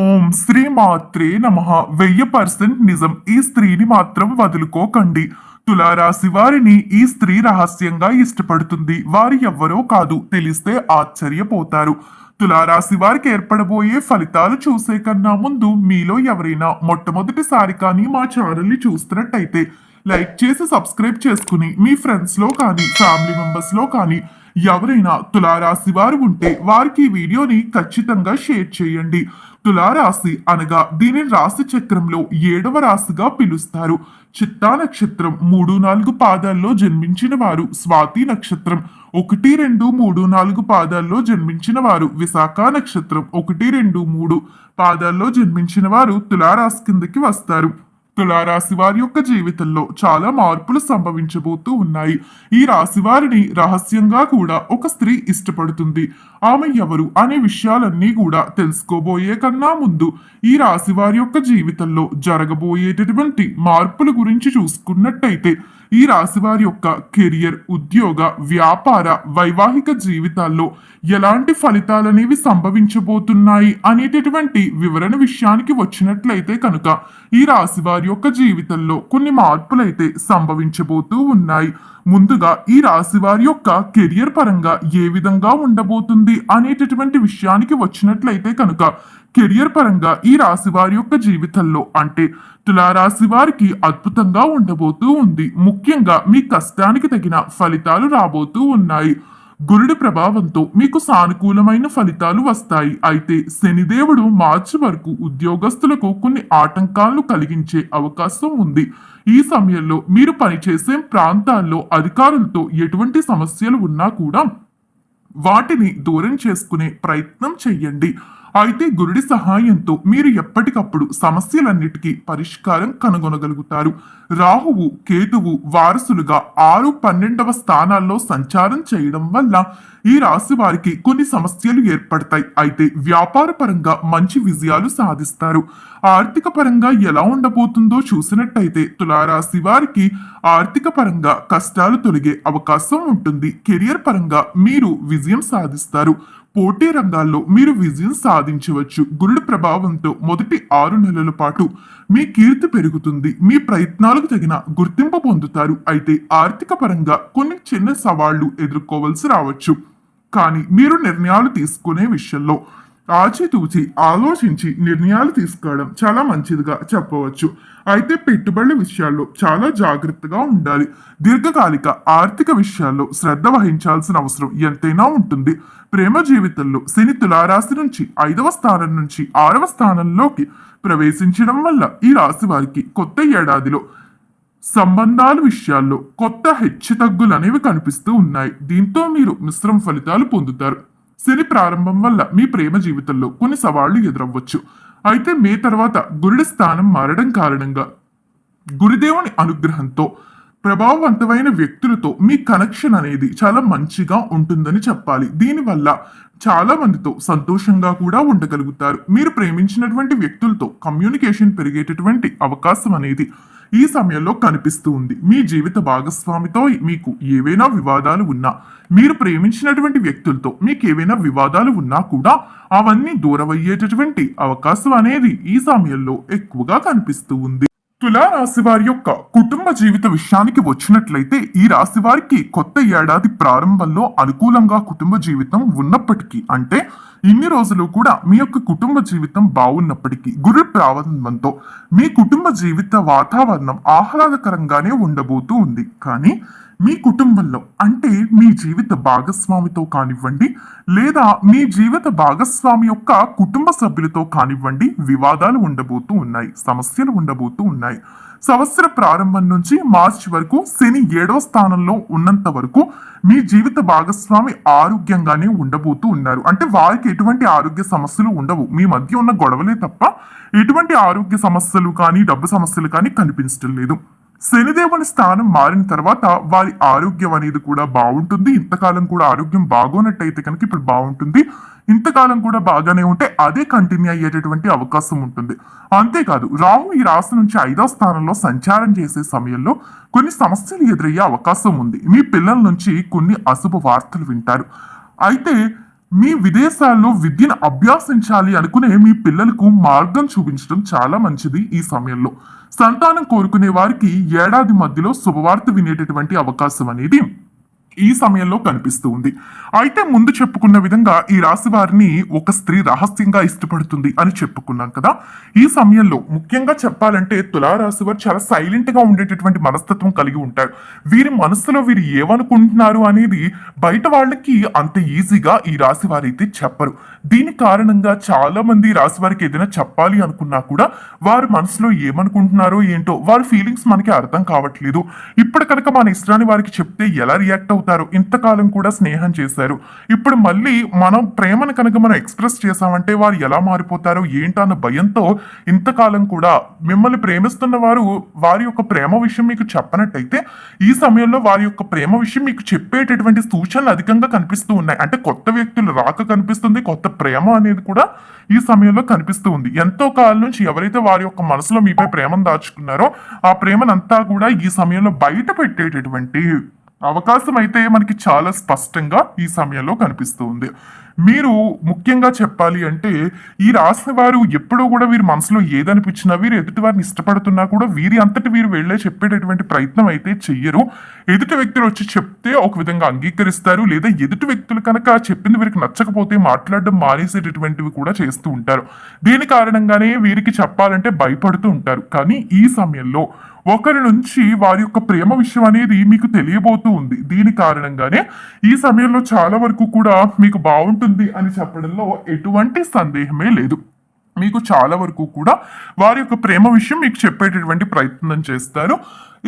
ఓం శ్రీ మాత్రే నమ. వెయ్యి పర్సెంట్ నిజం. ఈ స్త్రీని మాత్రం వదులుకోకండి. తులారాశి వారిని ఈ స్త్రీ రహస్యంగా ఇష్టపడుతుంది. వారి ఎవ్వరో కాదు. తెలిస్తే ఆశ్చర్యపోతారు. తులారాశి వారికి ఏర్పడబోయే ఫలితాలు చూసే కన్నా ముందు మీలో ఎవరైనా మొట్టమొదటిసారి కానీ మా ఛానల్ని చూస్తున్నట్టయితే లైక్ చేసి సబ్స్క్రైబ్ చేసుకుని మీ ఫ్రెండ్స్లో కానీ ఫ్యామిలీ మెంబర్స్లో కానీ ఎవరైనా తులారాశి వారు ఉంటే వారికి ఈ వీడియోని ఖచ్చితంగా షేర్ చేయండి. తులారాశి అనగా దీని రాశి చక్రంలో ఏడవ రాశిగా పిలుస్తారు. చిత్తా నక్షత్రం మూడు నాలుగు పాదాల్లో జన్మించిన వారు. స్వాతి నక్షత్రం ఒకటి రెండు మూడు నాలుగు పాదాల్లో జన్మించిన వారు. విశాఖ నక్షత్రం ఒకటి రెండు మూడు పాదాల్లో జన్మించిన వారు తులారాశి కిందకి వస్తారు. తులారాశి వారి యొక్క జీవితంలో చాలా మార్పులు సంభవించబోతూ ఉన్నాయి. ఈ రాశి వారిని రహస్యంగా కూడా ఒక స్త్రీ ఇష్టపడుతుంది. ఆమె ఎవరు అనే విషయాలన్నీ కూడా తెలుసుకోబోయే కన్నా ముందు ఈ రాశి వారి యొక్క జీవితంలో జరగబోయేటటువంటి మార్పుల గురించి చూసుకున్నట్టయితే ఈ రాశి వారి యొక్క కెరియర్ ఉద్యోగ వ్యాపార వైవాహిక జీవితాల్లో ఎలాంటి ఫలితాలనేవి సంభవించబోతున్నాయి అనేటటువంటి వివరణ విషయానికి వచ్చినట్లయితే కనుక ఈ రాశి వారి యొక్క జీవితంలో కొన్ని మార్పులైతే సంభవించబోతూ ఉన్నాయి. ముందుగా ఈ రాశి వారి యొక్క కెరియర్ పరంగా ఏ విధంగా ఉండబోతుంది అనేటటువంటి విషయానికి వచ్చినట్లయితే కనుక కెరియర్ పరంగా ఈ రాశి వారి యొక్క జీవితంలో అంటే తులారాశి వారికి అద్భుతంగా ఉండబోతూ ఉంది. ముఖ్యంగా మీ కష్టానికి తగిన ఫలితాలు రాబోతూ ఉన్నాయి. గురుడి ప్రభావంతో మీకు సానుకూలమైన ఫలితాలు వస్తాయి. అయితే శనిదేవుడు మార్చి వరకు ఉద్యోగస్తులకు కొన్ని ఆటంకాలను కలిగించే అవకాశం ఉంది. ఈ సమయంలో మీరు పనిచేసే ప్రాంతాల్లో అధికారులతో ఎటువంటి సమస్యలు ఉన్నా కూడా వాటిని దూరం చేసుకునే ప్రయత్నం చెయ్యండి అయితే గురుడి సహాయంతో మీరు ఎప్పటికప్పుడు సమస్యలన్నిటికీ పరిష్కారం కనుగొనగలుగుతారు. రాహువు కేతువు వారసులుగా ఆరు పన్నెండవ స్థానాల్లో సంచారం చేయడం వల్ల ఈ రాశి వారికి కొన్ని సమస్యలు ఏర్పడతాయి. అయితే వ్యాపార పరంగా మంచి విజయాలు సాధిస్తారు. ఆర్థిక పరంగా ఎలా ఉండబోతుందో చూసినట్టయితే తులారాశి వారికి ఆర్థిక పరంగా కష్టాలు తొలగే అవకాశం ఉంటుంది. కెరియర్ పరంగా మీరు విజయం సాధిస్తారు. పోటీ రంగాల్లో మీరు విజయం సాధించవచ్చు. గురుడు ప్రభావంతో మొదటి ఆరు నెలల పాటు మీ కీర్తి పెరుగుతుంది. మీ ప్రయత్నాలకు తగిన గుర్తింపు పొందుతారు. అయితే ఆర్థిక పరంగా కొన్ని చిన్న సవాళ్ళు ఎదుర్కోవాల్సి రావచ్చు. కానీ మీరు నిర్ణయాలు తీసుకునే విషయంలో ఆచితూచి ఆలోచించి నిర్ణయాలు తీసుకోవడం చాలా మంచిదిగా చెప్పవచ్చు. అయితే పెట్టుబడుల విషయాల్లో చాలా జాగ్రత్తగా ఉండాలి. దీర్ఘకాలిక ఆర్థిక విషయాల్లో శ్రద్ధ వహించాల్సిన అవసరం ఎంతైనా ఉంటుంది. ప్రేమ జీవితంలో శని తులారాశి నుంచి ఐదవ స్థానం నుంచి ఆరవ స్థానంలోకి ప్రవేశించడం వల్ల ఈ రాశి వారికి కొత్త ఏడాదిలో సంబంధాల విషయాల్లో కొత్త హెచ్చుతగ్గులు అనేవి కనిపిస్తూ ఉన్నాయి. దీంతో మీరు మిశ్రమ ఫలితాలు పొందుతారు. శని ప్రారంభం వల్ల మీ ప్రేమ జీవితంలో కొన్ని సవాళ్ళు ఎదురవ్వచ్చు. అయితే మే తర్వాత గురుడి స్థానం మారడం కారణంగా గురుదేవుని అనుగ్రహంతో ప్రభావవంతమైన వ్యక్తులతో మీ కనెక్షన్ అనేది చాలా మంచిగా ఉంటుందని చెప్పాలి. దీనివల్ల చాలా మందితో సంతోషంగా కూడా ఉండగలుగుతారు. మీరు ప్రేమించినటువంటి వ్యక్తులతో కమ్యూనికేషన్ పెరిగేటటువంటి అవకాశం అనేది ఈ సమయంలో కనిపిస్తూ ఉంది. మీ జీవిత భాగస్వామితో మీకు ఏవైనా వివాదాలు ఉన్నా మీరు ప్రేమించినటువంటి వ్యక్తులతో మీకు ఏవైనా వివాదాలు ఉన్నా కూడా అవన్నీ దూరమయ్యేటటువంటి అవకాశం అనేది ఈ సమయంలో ఎక్కువగా కనిపిస్తూ ఉంది. తులారాశి వారి యొక్క కుటుంబ జీవిత విషయానికి వచ్చినట్లయితే ఈ రాశి వారికి కొత్త ఏడాది ప్రారంభంలో అనుకూలంగా కుటుంబ జీవితం ఉన్నప్పటికీ అంటే ఇన్ని రోజులు కూడా మీ యొక్క కుటుంబ జీవితం బాగున్నప్పటికీ గురు ప్రారంభంతో మీ కుటుంబ జీవిత వాతావరణం ఆహ్లాదకరంగానే ఉండబోతూ ఉంది. కానీ మీ కుటుంబంలో అంటే మీ జీవిత భాగస్వామితో కానివ్వండి లేదా మీ జీవిత భాగస్వామి యొక్క కుటుంబ సభ్యులతో కానివ్వండి వివాదాలు ఉండబోతూ ఉన్నాయి సమస్యలు ఉండబోతూ ఉన్నాయి. సంవత్సర ప్రారంభం నుంచి మార్చి వరకు శని ఏడవ స్థానంలో ఉన్నంత వరకు మీ జీవిత భాగస్వామి ఆరోగ్యంగానే ఉండబోతూ ఉన్నారు. అంటే వారికి ఎటువంటి ఆరోగ్య సమస్యలు ఉండవు. మీ మధ్య ఉన్న గొడవలే తప్ప ఎటువంటి ఆరోగ్య సమస్యలు కానీ డబ్బు సమస్యలు కానీ కనిపించడం లేదు. శనిదేవుని స్థానం మారిన తర్వాత వారి ఆరోగ్యం అనేది కూడా బాగుంటుంది. ఇంతకాలం కూడా ఆరోగ్యం బాగోనట్టయితే కనుక ఇప్పుడు బాగుంటుంది. ఇంతకాలం కూడా బాగానే ఉంటే అదే కంటిన్యూ అయ్యేటటువంటి అవకాశం ఉంటుంది. అంతేకాదు రాము ఈ రాశి నుంచి ఐదో స్థానంలో సంచారం చేసే సమయంలో కొన్ని సమస్యలు ఎదురయ్యే అవకాశం ఉంది. మీ పిల్లల నుంచి కొన్ని అశుభ వార్తలు వింటారు. అయితే మీ విదేశాల్లో విద్యను అభ్యాసించాలి అనుకునే మీ పిల్లలకు మార్గం చూపించడం చాలా మంచిది ఈ సమయంలో. సంతానం కోరుకునే వారికి ఏడాది మధ్యలో శుభవార్త వినేటటువంటి అవకాశం అనేది ఈ సమయంలో కనిపిస్తూ ఉంది. అయితే ముందు చెప్పుకున్న విధంగా ఈ రాశి వారిని ఒక స్త్రీ రహస్యంగా ఇష్టపడుతుంది అని చెప్పుకున్నాం కదా. ఈ సమయంలో ముఖ్యంగా చెప్పాలంటే తులారాశి వారు చాలా సైలెంట్గా ఉండేటటువంటి మనస్తత్వం కలిగి ఉంటారు. వీరి మనసులో వీరు ఏమనుకుంటున్నారు అనేది బయట వాళ్ళకి అంత ఈజీగా ఈ రాశి వారైతే చెప్పరు. దీని కారణంగా చాలా మంది రాశి వారికి ఏదైనా చెప్పాలి అనుకున్నా కూడా వారి మనసులో ఏమనుకుంటున్నారో ఏంటో వారి ఫీలింగ్స్ మనకి అర్థం కావట్లేదు. ఇప్పుడు కనుక మన ఇష్టాన్ని వారికి చెప్తే ఎలా రియాక్ట్ అవుతారు ఇంతకాలం కూడా స్నేహం చేశారు. ఇప్పుడు మళ్ళీ మనం ప్రేమను కనుక మనం ఎక్స్ప్రెస్ చేసామంటే వారు ఎలా మారిపోతారో ఏంటన్న భయంతో ఇంతకాలం కూడా మిమ్మల్ని ప్రేమిస్తున్న వారు వారి యొక్క ప్రేమ విషయం మీకు చెప్పనట్టయితే ఈ సమయంలో వారి యొక్క ప్రేమ విషయం మీకు చెప్పేటటువంటి సూచనలు అధికంగా కనిపిస్తూ ఉన్నాయి. అంటే కొత్త వ్యక్తులు రాక కనిపిస్తుంది. కొత్త ప్రేమ అనేది కూడా ఈ సమయంలో కనిపిస్తూ ఉంది. ఎంతో కాలం నుంచి ఎవరైతే వారి యొక్క మనసులో మీపై ప్రేమను దాచుకున్నారో ఆ ప్రేమనంతా కూడా ఈ సమయంలో బయట పెట్టేటటువంటి అవకాశం అయితే మనకి చాలా స్పష్టంగా ఈ సమయంలో కనిపిస్తూ ఉంది. మీరు ముఖ్యంగా చెప్పాలి అంటే ఈ రాసిన వారు ఎప్పుడూ కూడా వీరి మనసులో ఏదనిపించినా వీరు ఎదుటి వారిని ఇష్టపడుతున్నా కూడా వీరి అంతటి వీరు వెళ్ళే చెప్పేటటువంటి ప్రయత్నం అయితే చెయ్యరు. ఎదుటి వ్యక్తులు వచ్చి చెప్తే ఒక విధంగా అంగీకరిస్తారు లేదా ఎదుటి వ్యక్తులు కనుక చెప్పింది వీరికి నచ్చకపోతే మాట్లాడడం మానేసేటటువంటివి కూడా చేస్తూ ఉంటారు. దీని కారణంగానే వీరికి చెప్పాలంటే భయపడుతూ ఉంటారు. కానీ ఈ సమయంలో ఒకరి నుంచి వారి యొక్క ప్రేమ విషయం అనేది మీకు తెలియబోతూ ఉంది. దీని కారణంగానే ఈ సమయంలో చాలా వరకు కూడా మీకు బాగుంటుంది అని చెప్పడంలో ఎటువంటి సందేహమే లేదు. మీకు చాలా వరకు కూడా వారి యొక్క ప్రేమ విషయం మీకు చెప్పేటటువంటి ప్రయత్నం చేస్తారు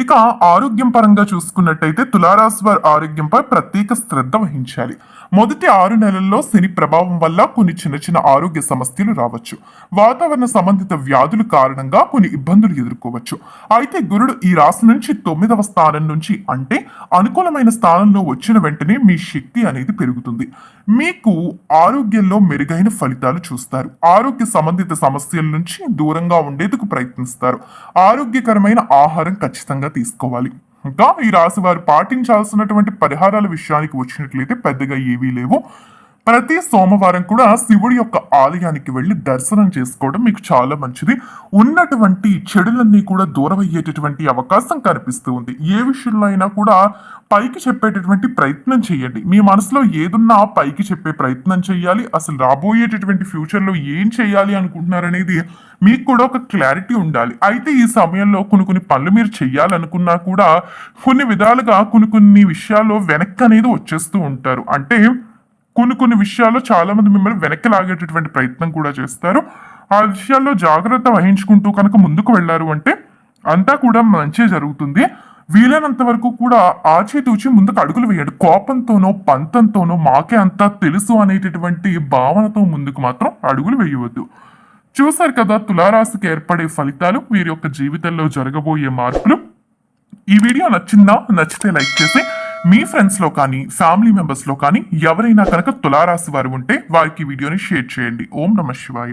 ఇక ఆరోగ్యం పరంగా చూసుకున్నట్టయితే తులారాశి వారి ఆరోగ్యంపై ప్రత్యేక శ్రద్ధ వహించాలి. మొదటి ఆరు నెలల్లో శని ప్రభావం వల్ల కొన్ని చిన్న చిన్న ఆరోగ్య సమస్యలు రావచ్చు. వాతావరణ సంబంధిత వ్యాధుల కారణంగా కొన్ని ఇబ్బందులు ఎదుర్కోవచ్చు. అయితే గురుడు ఈ రాశి నుంచి తొమ్మిదవ స్థానం నుంచి అంటే అనుకూలమైన స్థానంలో వచ్చిన వెంటనే మీ శక్తి అనేది పెరుగుతుంది. మీకు ఆరోగ్యంలో మెరుగైన ఫలితాలు చూస్తారు. ఆరోగ్య సంబంధిత సమస్యల నుంచి దూరంగా ఉండేందుకు ప్రయత్నిస్తారు. ఆరోగ్యకరమైన ఆహారం ఖచ్చితంగా తీసుకోవాలి. ఇంకా ఈ రాశి వారు పాటించాల్సినటువంటి పరిహారాల విషయానికి వచ్చినట్లయితే పెద్దగా ఏవీ లేవు. ప్రతి సోమవారం కూడా శివుడి యొక్క ఆలయానికి వెళ్ళి దర్శనం చేసుకోవడం మీకు చాలా మంచిది. ఉన్నటువంటి చెడులన్నీ కూడా దూరం అయ్యేటటువంటి అవకాశం కనిపిస్తూ ఉంది. ఏ విషయంలో అయినా కూడా పైకి చెప్పేటటువంటి ప్రయత్నం చేయండి. మీ మనసులో ఏదున్నా పైకి చెప్పే ప్రయత్నం చేయాలి. అసలు రాబోయేటటువంటి ఫ్యూచర్లో ఏం చేయాలి అనుకుంటున్నారనేది మీకు కూడా ఒక క్లారిటీ ఉండాలి. అయితే ఈ సమయంలో కొన్ని కొన్ని పనులు మీరు చేయాలనుకున్నా కూడా కొన్ని విధాలుగా కొన్ని కొన్ని విషయాల్లో వెనక్కి అనేది వచ్చేస్తూ ఉంటారు. అంటే కొన్ని కొన్ని విషయాల్లో చాలా మంది మిమ్మల్ని వెనక్కి లాగేటటువంటి ప్రయత్నం కూడా చేస్తారు. ఆ విషయాల్లో జాగ్రత్త వహించుకుంటూ కనుక ముందుకు వెళ్ళారు అంటే అంతా కూడా మంచి జరుగుతుంది. వీలైనంత వరకు కూడా ఆచితూచి ముందుకు అడుగులు వేయడు. కోపంతోనో పంతంతోనో మాకే అంతా తెలుసు అనేటటువంటి భావనతో ముందుకు మాత్రం అడుగులు వేయవద్దు. చూశారు కదా తులారాశికి ఏర్పడే ఫలితాలు వీరి యొక్క జీవితంలో జరగబోయే మార్పులు. ఈ వీడియో నచ్చిందా? నచ్చితే లైక్ చేసి మీ ఫ్రెండ్స్లో కానీ ఫ్యామిలీ మెంబర్స్లో కానీ ఎవరైనా కనుక తులారాశి వారు ఉంటే వారికి వీడియోని షేర్ చేయండి. ఓం నమ శివాయ.